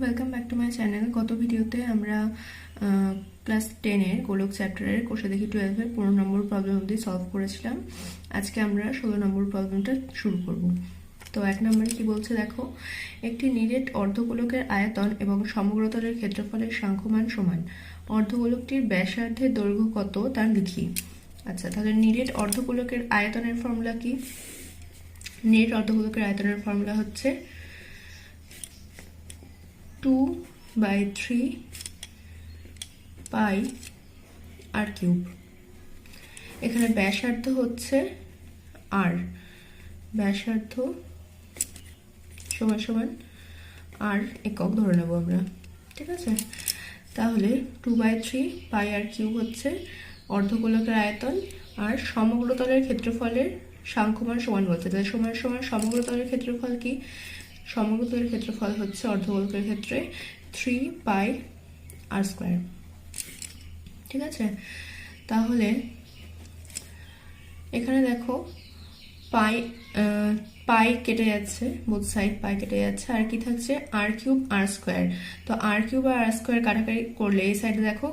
Welcome back to my channel গত ভিডিওতে আমরা ক্লাস টেনের গোলক চ্যাপ্টারের কোষে দেখি টুয়েলভের পনেরো নম্বর প্রবলেম অবধি সলভ করেছিলাম। আজকে আমরা ষোলো নম্বর প্রবলেমটা শুরু করব। তো এক নম্বরে কি বলছে দেখো, একটি নিরেট অর্ধগোলকের আয়তন এবং সমগ্রতলের ক্ষেত্রফলের সাংখ্যমান সমান। অর্ধগোলকটির ব্যাসার্ধের দৈর্ঘ্য কত তা লিখি। আচ্ছা তাহলে নিরেট অর্ধগোলকের আয়তনের ফর্মুলা কি? নিরেট অর্ধগোলকের আয়তনের ফর্মুলা হচ্ছে two by three pi r cube এখানে ব্যাসার্ধ হচ্ছে আর ব্যাসার্ধ সমান সমান আর একক ধরে নেব আমরা। ঠিক আছে? তাহলে two by three pi r cube হচ্ছে অর্ধগোলকের আয়তন আর সমগ্রতলের ক্ষেত্রফলের সাংখ্যমান সমান বলছে তাহলে সমান সমান সমগ্রতলের ক্ষেত্রফল কি? সমগ্রতলের ক্ষেত্রফল হচ্ছে অর্ধগোলকের ক্ষেত্রে থ্রি পাই আর স্কোয়ার। ঠিক আছে? তাহলে এখানে দেখো পাই পাই কেটে যাচ্ছে বোথ সাইড পাই কেটে যাচ্ছে, আর কি থাকছে আর কিউব আর স্কোয়ার তো আর কিউব আর আর স্কোয়ার কাটাকাটি করলে এই সাইডে দেখো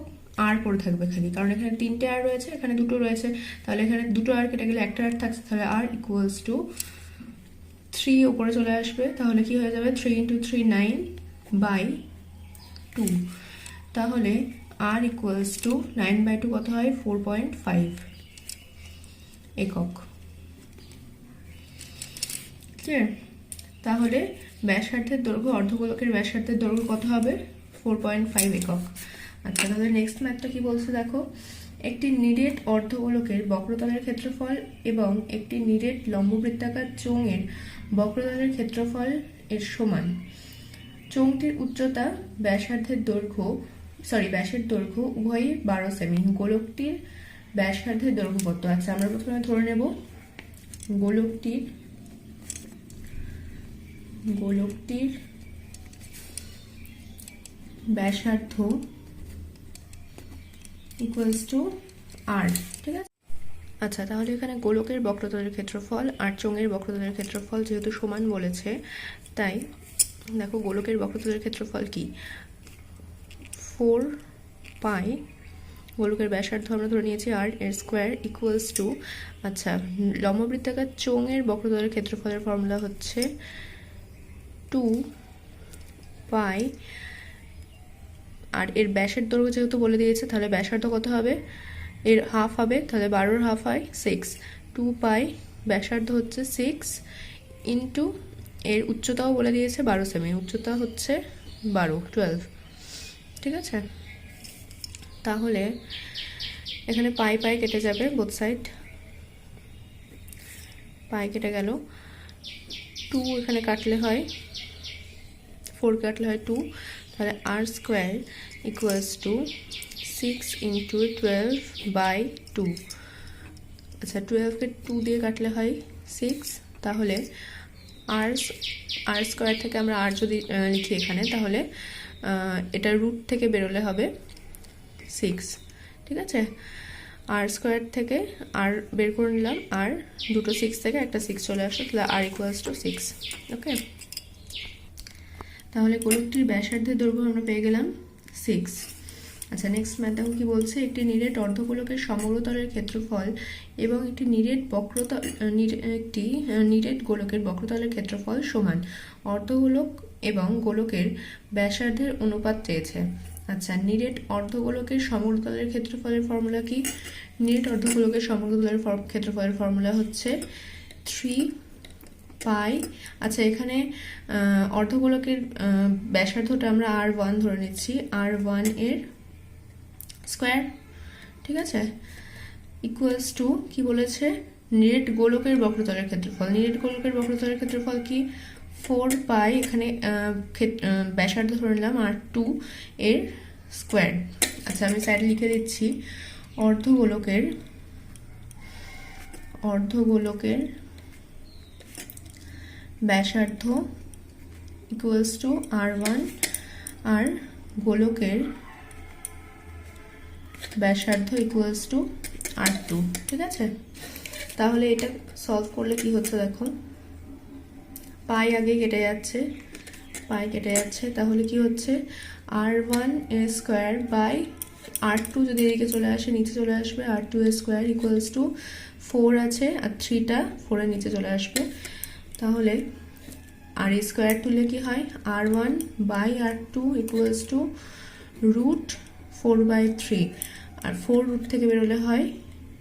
আর পড়ে থাকবে খালি, কারণ এখানে তিনটে আর রয়েছে, এখানে দুটো রয়েছে, তাহলে এখানে দুটো আর কেটে গেলে একটা আর থাকছে, তাহলে আর ইকুয়ালস টু থ্রি ওপরে চলে আসবে, তাহলে কি হয়ে যাবে? Three into three nine by two তাহলে r equals to nine by two কত হয়? ফোর পয়েন্ট ফাইভ একক। ক্লিয়ার তাহলে ব্যাসার্ধের দৈর্ঘ্য, অর্ধগোলকের ব্যাসার্ধের দৈর্ঘ্য কত হবে? ফোর পয়েন্ট ফাইভ একক। আচ্ছা তাহলে নেক্সট ম্যাথটা কি বলছে দেখো? একটি নিরেট অর্ধগোলকের বক্রতলের ক্ষেত্রফল এবং একটি নিরেট লম্ববৃত্তাকার চোঙের বক্রতলের ক্ষেত্রফল এর সমান। চোঙটির উচ্চতা ব্যাসার্ধের দৈর্ঘ্য সরি ব্যাসের দৈর্ঘ্য উভয়ই বারো সেমি। গোলকটির ব্যাসার্ধের দৈর্ঘ্য কত আচ্ছা আমরা প্রথমে ধরে নেব। গোলকটির গোলকটির ব্যাসার্ধ ইকুয়ালস টু আর ঠিক আছে? আচ্ছা তাহলে এখানে গোলকের বক্রতলের ক্ষেত্রফল আর চোঙের বক্রতলের ক্ষেত্রফল যেহেতু সমান বলেছে, তাই দেখো গোলকের বক্রতলের ক্ষেত্রফল কি? ফোর পাই গোলকের ব্যাসার্ধ আমরা ধরে নিয়েছি আর এর স্কোয়ার ইকুয়ালস টু আচ্ছা লম্ববৃত্তাকার চোঙের বক্রতলের ক্ষেত্রফলের ফর্মুলা হচ্ছে টু পাই আর এর ব্যাসের দৈর্ঘ্য যেহেতু বলে দিয়েছে, তাহলে ব্যাসার্ধ কত হবে? এর হাফ হবে, তাহলে বারোর হাফ হয় সিক্স টু পাই ব্যাসার্ধ হচ্ছে সিক্স ইন্টু এর উচ্চতাও বলে দিয়েছে বারো সেমি উচ্চতা হচ্ছে বারো টুয়েলভ ঠিক আছে? তাহলে এখানে পাই পাই কেটে যাবে বোথ সাইড পাই কেটে গেল। টু এখানে কাটলে হয় ফোর কাটলে হয় টু তাহলে r square equals to six into twelve by two আচ্ছা টুয়েলভকে টু দিয়ে কাটলে হয় সিক্স তাহলে আর আর স্কোয়ার থেকে আমরা আর যদি লিখি এখানে, তাহলে এটা রুট থেকে বেরোলে হবে সিক্স ঠিক আছে? আর স্কোয়ার থেকে আর বের করে নিলাম আর দুটো সিক্স থেকে একটা সিক্স চলে আসলো তাহলে r equals to six okay তাহলে গোলকটির ব্যাসার্ধের দৈর্ঘ্য আমরা পেয়ে গেলাম সিক্স আচ্ছা নেক্সট ম্যাথ কি বলছে? একটি নিরেট অর্ধগোলকের সমগ্রতলের ক্ষেত্রফল এবং একটি নিরেট বক্রতল একটি নিরেট গোলকের বক্রতলের ক্ষেত্রফল সমান। অর্ধগোলক এবং গোলকের ব্যাসার্ধের অনুপাত চেয়েছে। আচ্ছা নিরেট অর্ধগোলকের সমগ্রতলের ক্ষেত্রফলের ফর্মুলা কি? নিরেট অর্ধগোলকের সমগ্রতলের ক্ষেত্রফলের ফর্মুলা হচ্ছে থ্রি পাই। আচ্ছা এখানে অর্ধগোলকের ব্যাসার্ধটা আমরা আর ওয়ান ধরে নিচ্ছি। আর ওয়ানের স্কোয়ার ঠিক আছে? ইকুয়ালস টু কি বলেছে? নিরেট গোলকের বক্রতলের ক্ষেত্রফল। নিরেট গোলকের বক্রতলের ক্ষেত্রফল কি? ফোর পাই, এখানে ব্যাসার্ধ ধরে নিলাম আর টু এর স্কোয়ার আচ্ছা আমি সাইডে লিখে দিচ্ছি। অর্ধগোলকের অর্ধগোলকের ব্যাসার্ধ ইকুয়ালস টু আর ওয়ান আর গোলকের ব্যাসার্ধ ইকুয়ালস টু আর টু ঠিক আছে? তাহলে এটা সলভ করলে কি হচ্ছে দেখো? পাই আগে কেটে যাচ্ছে, পাই কেটে যাচ্ছে, তাহলে কি হচ্ছে? আর ওয়ান এ স্কোয়ার বাই আর টু যদি এদিকে চলে আসে, নিচে চলে আসবে আর টু এ স্কোয়ার ইকুয়ালস টু ফোর আছে, আর থ্রিটা ফোরের নিচে চলে আসবে। তাহলে আর স্কোয়ার তুলে কি হয়? R one by r two equals to root four by three R four root থেকে বেরোলে হয়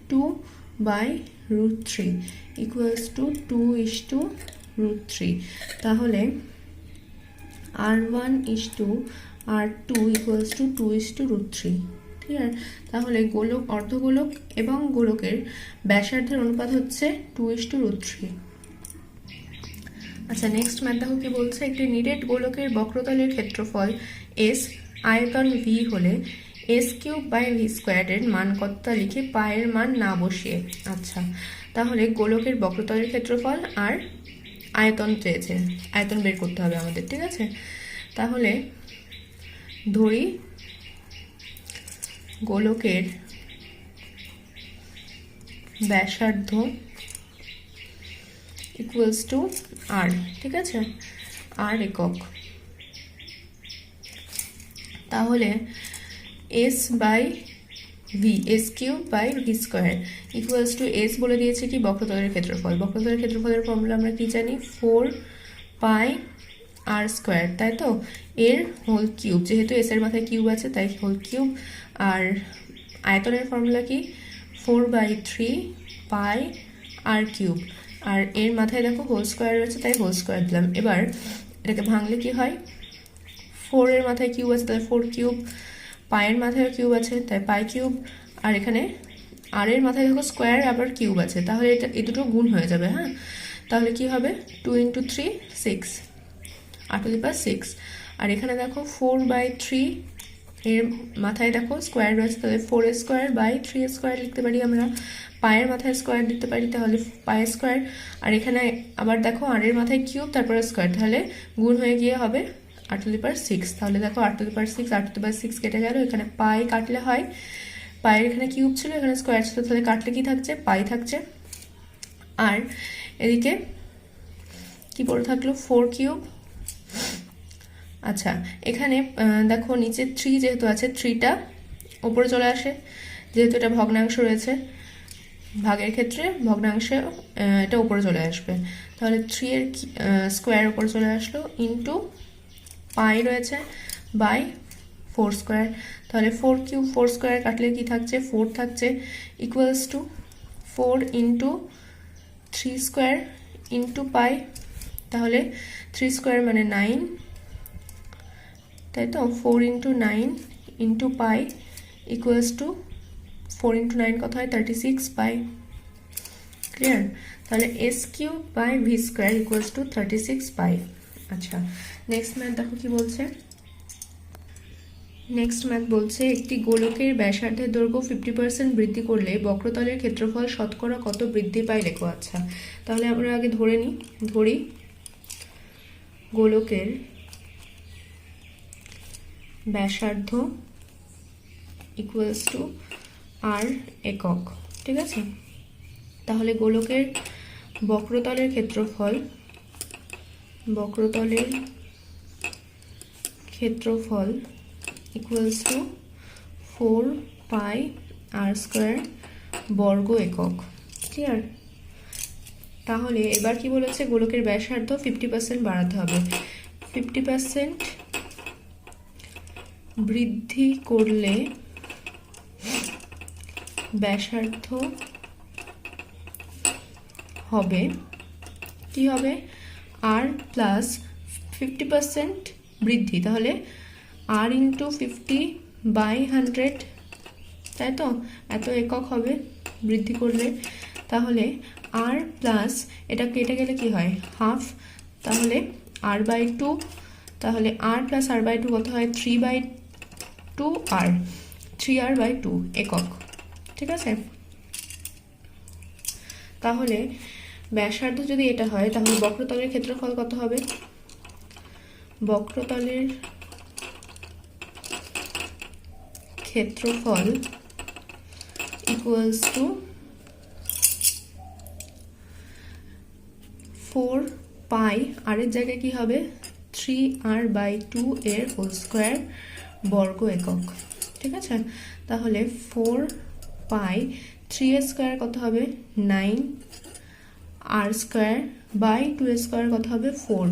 two by root three equals to two is to root three তাহলে r one is to r two equals to two is to root three ঠিক আছে তাহলে গোলক, অর্ধগোলক এবং গোলকের ব্যাসার্ধের অনুপাত হচ্ছে two is to root three আচ্ছা নেক্সট ম্যাথ কি বলছে? একটি নিরেট গোলকের বক্রতলের ক্ষেত্রফল এস আয়তন ভি হলে এস কিউব বাই ভি স্কোয়ারের মান কতটা লিখে পায়ের মান না বসিয়ে। আচ্ছা তাহলে গোলকের বক্রতলের ক্ষেত্রফল আর আয়তন চেয়েছে আয়তন বের করতে হবে আমাদের, ঠিক আছে? তাহলে ধরি গোলকের ব্যাসার্ধ ইকুয়ালস টু আর, ঠিক আছে? আর একক। তাহলে S by V S cube by V square equals to S বলে দিয়েছে কি? বক্রতলের ক্ষেত্রফল। বক্রতলের ক্ষেত্রফলের ফর্মুলা আমরা কি জানি? ফোর পাই আর স্কোয়ার তাই তো? এর হোল কিউব যেহেতু এস এর মাথায় কিউব আছে, তাই হোল কিউব আর আয়তনের ফর্মুলা কি? Four by three pi r cube r এর মাথায় দেখো হোল স্কোয়ার রয়েছে, তাই হোল স্কোয়ার দিলাম। এবার এটাকে ভাঙলে কি হয়? ফোরের মাথায় কিউব আছে তাই ফোর কিউব পায়ের মাথায় কিউব আছে, তাই পাই কিউব আর এখানে আর এর মাথায় দেখো স্কোয়ার আবার কিউব আছে। তাহলে এটা, এই দুটো গুণ হয়ে যাবে হ্যাঁ? তাহলে কি হবে? Two into three six r to the six আর এখানে দেখো ফোর বাই থ্রি এর মাথায় দেখো স্কোয়ার রয়েছে, তাহলে four square by three square লিখতে পারি আমরা। পায়ের মাথায় স্কোয়ার দিতে পারি, তাহলে পায়ের স্কোয়ার আর এখানে আবার দেখো আর এর মাথায় কিউব তারপরে স্কোয়ার তাহলে গুণ হয়ে গিয়ে হবে আট টু দি পাওয়ার সিক্স তাহলে দেখো আট টু দি পাওয়ার সিক্স আট টু পাওয়ার সিক্স কেটে গেল, এখানে পায়ে কাটলে হয়। পায়ের এখানে কিউব ছিল, এখানে স্কোয়ার ছিল, তাহলে কাটলে কি থাকছে? পাই থাকছে। আর এদিকে কি পড়ে থাকল? ফোর কিউব আচ্ছা এখানে দেখো নিচে থ্রি যেহেতু আছে থ্রিটা ওপরে চলে আসে, যেহেতু এটা ভগ্নাংশ রয়েছে, ভাগের ক্ষেত্রে ভগ্নাংশে এটা উপরে চলে আসবে। তাহলে থ্রি এর স্কোয়ার উপরে চলে আসলো ইন্টু পাই রয়েছে বাই ফোর স্কোয়ার তাহলে ফোর কিউ ফোর স্কোয়ার কাটলে কি থাকছে? ফোর থাকছে equals to four into three square into pi তাহলে থ্রি স্কোয়ার মানে নাইন তাই তো? Four into nine into pi equals to four into nine কত হয়? থার্টি সিক্স পাই ক্লিয়ার তাহলে S Q by V square equals to thirty six pi আচ্ছা। Next math দেখো কি বলছে? নেক্সট ম্যাথ বলছে, একটি গোলকের ব্যাসার্ধের দৈর্ঘ্য ফিফটি পার্সেন্ট বৃদ্ধি করলে বক্রতলের ক্ষেত্রফল শতকরা কত বৃদ্ধি পায়? লেখো আচ্ছা। তাহলে আমরা আগে ধরে নিই ধরি। গোলকের ব্যাসার্ধ ইকুয়ালস টু আর একক, ঠিক আছে? তাহলে গোলকের বক্রতলের ক্ষেত্রফল বক্রতলের ক্ষেত্রফল equals to four pi r square বর্গ একক ক্লিয়ার তাহলে এবার কি বলেছে? গোলকের ব্যাসার্ধ ফিফটি পার্সেন্ট বাড়াতে হবে। ফিফটি পার্সেন্ট বৃদ্ধি করলে ব্যাসার্ধ হবে। কি হবে? আর প্লাস ফিফটি পার্সেন্ট বৃদ্ধি। তাহলে r into fifty by hundred তাই তো? এত একক হবে বৃদ্ধি করলে। তাহলে আর প্লাস এটা কেটে গেলে কি হয়? হাফ তাহলে আর বাই টু তাহলে r plus r by two কত হয়? Three by two r three r by two একক, ঠিক আছে? তাহলে ব্যাসার্ধ যদি এটা হয়, তাহলে বক্রতলের ক্ষেত্রফল কত হবে? বক্রতলের ক্ষেত্রফল equals to four pi r এর জায়গায় কি হবে? থ্রি আর বাই টু এর হোল স্কোয়ার বর্গ একক। ঠিক আছে? তাহলে ফোর পাই থ্রি স্কোয়ার কত হবে? Nine r square by two square কত হবে? ফোর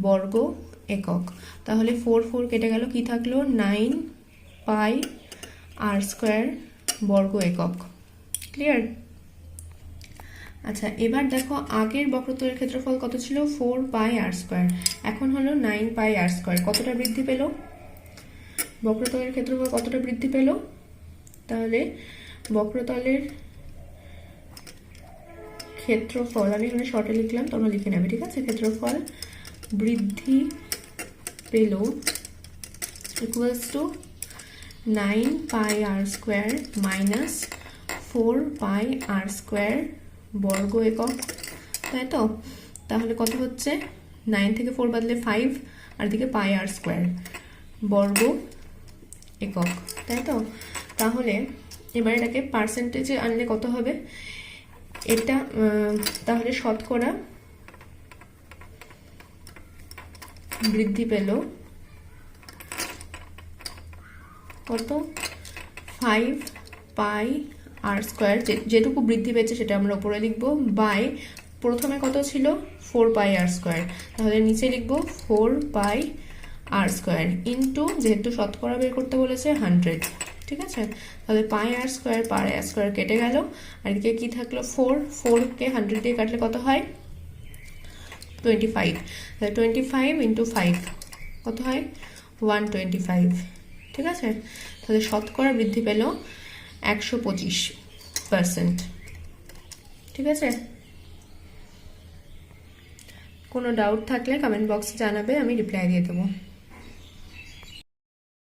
বর্গ একক। তাহলে ফোর ফোর কেটে গেল, কি থাকল? নাইন পাই আর স্কোয়ার বর্গ একক। ক্লিয়ার আচ্ছা এবার দেখো আগের বক্রতলের ক্ষেত্রফল কত ছিল? ফোর পাই আর স্কোয়ার এখন হলো নাইন পাই আর স্কোয়ার কতটা বৃদ্ধি পেল? বক্রতলের ক্ষেত্রফল কতটা বৃদ্ধি পেল? তাহলে বক্রতলের ক্ষেত্রফল, আমি এখানে শর্টে লিখলাম, তোমরা লিখে নেবে, ঠিক আছে? ক্ষেত্রফল বৃদ্ধি পেল equals to nine pi r square minus four pi r square বর্গ একক, তাই তো? তাহলে কত হচ্ছে? নাইন থেকে ফোর বাদলে ফাইভ আর দিকে পাই আর স্কোয়ার বর্গ একক, তাই তো? তাহলে এবার এটাকে পার্সেন্টেজে আনলে কত হবে? এটা তাহলে শতকরা বৃদ্ধি পেল কত? ফাইভ পাই আর স্কোয়ার যেটুকু বৃদ্ধি পেয়েছে সেটা আমরা উপরে লিখব বাই প্রথমে কত ছিল? ফোর পাই আর স্কোয়ার তাহলে নিচে লিখব four pi r square into যেহেতু শতকরা বের করতে বলেছে হান্ড্রেড ঠিক আছে? তাহলে পাই আর স্কোয়ার পাই আর স্কোয়ার কেটে গেল। আর এদিকে কি থাকল? ফোর ফোরকে হান্ড্রেড দিয়ে কাটলে কত হয়? টোয়েন্টি ফাইভ তাহলে টোয়েন্টি ফাইভ ইন্টু ফাইভ কত হয়? ওয়ান টোয়েন্টি ফাইভ ঠিক আছে? তাহলে শতকরা বৃদ্ধি পেল একশো পঁচিশ পার্সেন্ট ঠিক আছে? কোনো ডাউট থাকলে কমেন্ট বক্সে জানাবে, আমি রিপ্লাই দিয়ে দেবো।